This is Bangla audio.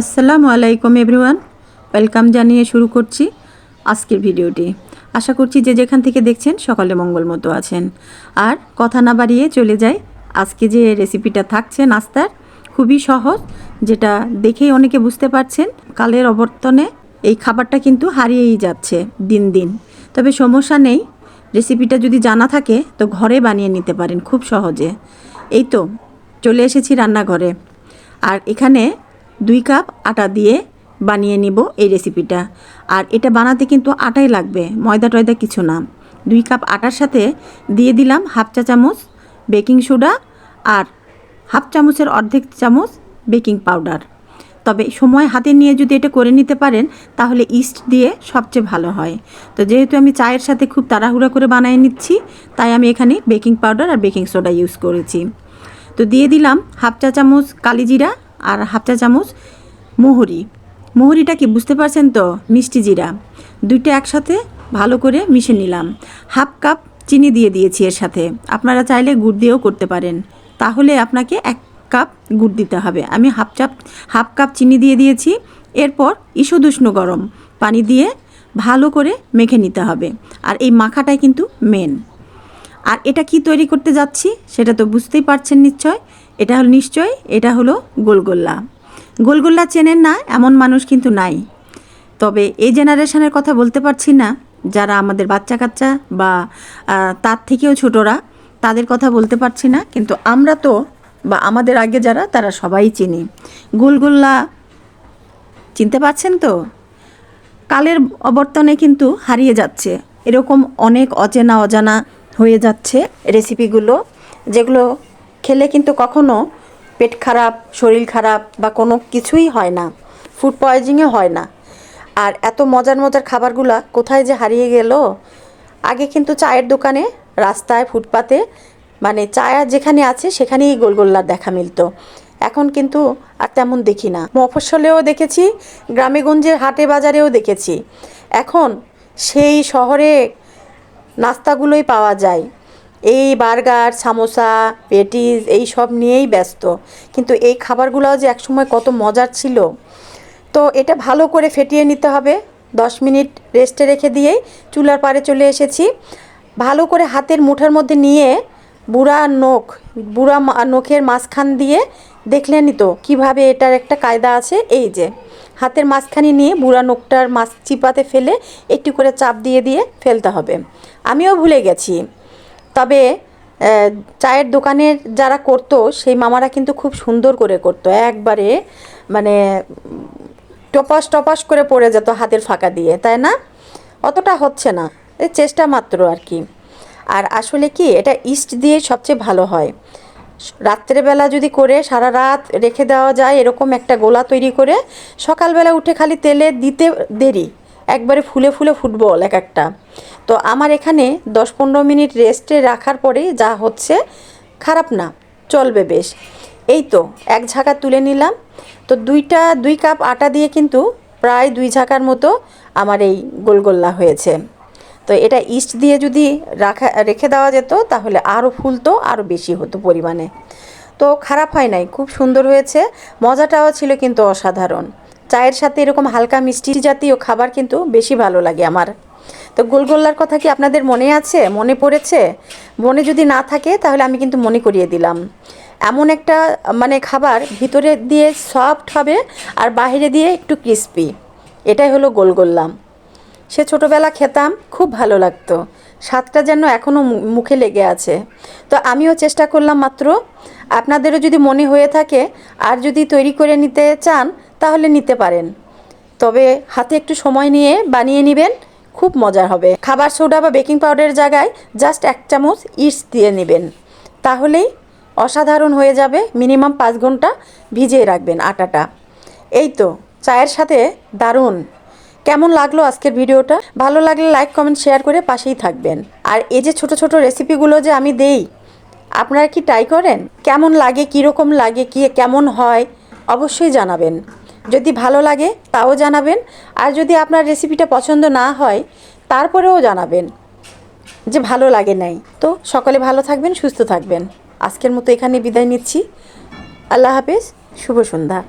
আসসালামু আলাইকুম এভরিওয়ান। ওয়েলকাম জানিয়ে শুরু করছি আজকের ভিডিওটি। আশা করছি যে যেখান থেকে দেখছেন সকালে মঙ্গল মতো আছেন। আর কথা না বাড়িয়ে চলে যাই। আজকে যে রেসিপিটা থাকছে নাস্তার, খুবই সহজ, যেটা দেখেই অনেকে বুঝতে পারছেন, কালের অবর্তনে এই খাবারটা কিন্তু হারিয়েই যাচ্ছে দিন দিন। তবে সমস্যা নেই রেসিপিটা যদি জানা থাকে তো ঘরে বানিয়ে নিতে পারেন খুব সহজে। এই তো, চলে এসেছি রান্নাঘরে। আর এখানে দুই কাপ আটা দিয়ে বানিয়ে নিব এই রেসিপিটা। আর এটা বানাতে কিন্তু আটাই লাগবে, ময়দা টয়দা কিছু না। দুই কাপ আটার সাথে দিয়ে দিলাম হাফ চা চামচ বেকিং সোডা আর হাফ চামচের অর্ধেক চামচ বেকিং পাউডার। তবে সময় হাতে নিয়ে যদি এটা করে নিতে পারেন, তাহলে ইস্ট দিয়ে সবচেয়ে ভালো হয়। তো যেহেতু আমি চায়ের সাথে খুব তাড়াহুড়া করে বানিয়ে নিচ্ছি, তাই আমি এখানে বেকিং পাউডার আর বেকিং সোডা ইউজ করেছি। তো দিয়ে দিলাম হাফ চা চামচ কালিজিরা আর হাফ চা চামচ মোহরি। মোহরিটা কি বুঝতে পারছেন তো? মিষ্টি জিরা। দুইটা একসাথে ভালো করে মিশে নিলাম। হাফ কাপ চিনি দিয়ে দিয়েছি এর সাথে। আপনারা চাইলে গুড় দিয়েও করতে পারেন। তাহলে আপনাকে এক কাপ গুড় দিতে হবে। আমি হাফ চাপ, হাফ কাপ চিনি দিয়ে দিয়েছি। এরপর ঈষদুষ্ণ গরম পানি দিয়ে ভালো করে মেখে নিতে হবে। আর এই মাখাটাই কিন্তু মেন আর এটা কি তৈরি করতে যাচ্ছি, সেটা তো বুঝতেই পারছেন নিশ্চয়। এটা হলো নিশ্চয়, এটা হলো গোলগোল্লা। গোলগোল্লা চেনেন না, এমন মানুষ কিন্তু নাই। তবে এই জেনারেশনের কথা বলতে পারছি না, যারা আমাদের বাচ্চা কাচ্চা বা তার থেকেও ছোটরা, তাদের কথা বলতে পারছি না, কিন্তু আমরা তো, বা আমাদের আগে যারা, তারা সবাই চিনি। গোলগোল্লা চিনতে পারছেন তো? কালের অবর্তনে কিন্তু হারিয়ে যাচ্ছে। এরকম অনেক অচেনা অজানা হয়ে যাচ্ছে রেসিপিগুলো, যেগুলো খেলে কিন্তু কখনো পেট খারাপ, শরীর খারাপ বা কোনো কিছুই হয় না। ফুড পয়জনিংও হয় না। আর এত মজার মজার খাবারগুলা কোথায় যে হারিয়ে গেল? আগে কিন্তু চায়ের দোকানে, রাস্তায়, ফুটপাতে মানে চায়া যেখানে আছে সেখানেই গোলগোল্লার দেখা মিলতো। এখন কিন্তু আর তেমন দেখি না। মফস্বলেও দেখেছি গ্রামে গঞ্জের হাটে বাজারেও দেখেছি। এখন সেই শহরে নাস্তাগুলোই পাওয়া যায়। এই বার্গার, সামোসা পেটিস এই সব নিয়েই ব্যস্ত। কিন্তু এই খাবারগুলোও যে একসময় কত মজার ছিল। তো এটা ভালো করে ফেটিয়ে নিতে হবে। দশ মিনিট রেস্টে রেখে দিয়েই চুলার পাড়ে চলে এসেছি। ভালো করে হাতের মুঠার মধ্যে নিয়ে বুড়া নখ, বুড়া নখের মাঝখান দিয়ে দেখলেনই তো কীভাবে এটার একটা কায়দা আছে। এই যে, হাতের মাঝখানে নিয়ে বুড়া নখটার মাছ চিপাতে ফেলে একটু করে চাপ দিয়ে দিয়ে ফেলতে হবে। আমিও ভুলে গেছি। তবে চায়ের দোকানের যারা করতো, সেই মামারা কিন্তু খুব সুন্দর করে করতো। একবারে মানে টপাস টপাস করে পড়ে যেত হাতের ফাঁকা দিয়ে, তাই না? অতটা হচ্ছে না। চেষ্টা মাত্র আর কি। আর আসলে কি, এটা ইস্ট দিয়ে সবচেয়ে ভালো হয়। রাত্রেবেলা যদি করে সারা রাত রেখে দেওয়া যায়, এরকম একটা গোলা তৈরি করে, সকালবেলা উঠে খালি তেলে দিতে দেরি। একবারে ফুলে ফুলে ফুটবল এক একটা। তো আমার এখানে দশ পনেরো মিনিট রেস্টে রাখার পরেই যা হচ্ছে, খারাপ না, চলবে বেশ। এই তো, এক ঝাঁকা তুলে নিলাম। তো দুইটা, দুই কাপ আটা দিয়ে কিন্তু প্রায় দুই ঝাঁকার মতো আমার এই গোলগোল্লা হয়েছে। তো এটা ইস্ট দিয়ে যদি রাখা, রেখে দেওয়া যেত, তাহলে আরও ফুলতো আরও বেশি হতো পরিমাণে। তো খারাপ হয় নাই, খুব সুন্দর হয়েছে। মজাটাও ছিল কিন্তু অসাধারণ। চায়ের সাথে এরকম হালকা মিষ্টি জাতীয় খাবার কিন্তু বেশি ভালো লাগে আমার। তো গোলগোল্লার কথা কি আপনাদের মনে আছে? মনে পড়েছে? মনে যদি না থাকে, তাহলে আমি কিন্তু মনে করিয়ে দিলাম। এমন একটা মানে খাবার ভিতরে দিয়ে সফট হবে আর বাইরে দিয়ে একটু ক্রিস্পি এটাই হলো গোলগোল্লা। সে ছোটোবেলা খেতাম, খুব ভালো লাগতো। স্বাদটা যেন এখনও মুখে লেগে আছে। তো আমিও চেষ্টা করলাম মাত্র। আপনাদেরও যদি মনে হয়ে থাকে, আর যদি তৈরি করে নিতে চান তাহলে নিতে পারেন। তবে হাতে একটু সময় নিয়ে বানিয়ে নেবেন, খুব মজা হবে। খাবার সোডা বা বেকিং পাউডারের জায়গায় জাস্ট এক চামচ ইস্ট দিয়ে নেবেন। তাহলেই অসাধারণ হয়ে যাবে, মিনিমাম পাঁচ ঘণ্টা ভিজিয়ে রাখবেন আটাটা। এই তো, চায়ের সাথে দারুণ। কেমন লাগল আজকের ভিডিওটা? ভালো লাগলে লাইক, কমেন্ট, শেয়ার করে পাশেই থাকবেন। আর এই যে ছোট ছোট রেসিপিগুলো যে আমি দেই, আপনারা কি ট্রাই করেন? কেমন লাগে, কীরকম লাগে, কি, কেমন হয়, অবশ্যই জানাবেন। যদি ভালো লাগে তাও জানাবেন। আর যদি আপনার রেসিপিটা পছন্দ না হয়, তারপরেও জানাবেন যে ভালো লাগে নাই। তো সকলে ভালো থাকবেন, সুস্থ থাকবেন। আজকের মতো এখানে বিদায় নিচ্ছি। আল্লাহ হাফেজ, শুভ সন্ধ্যা।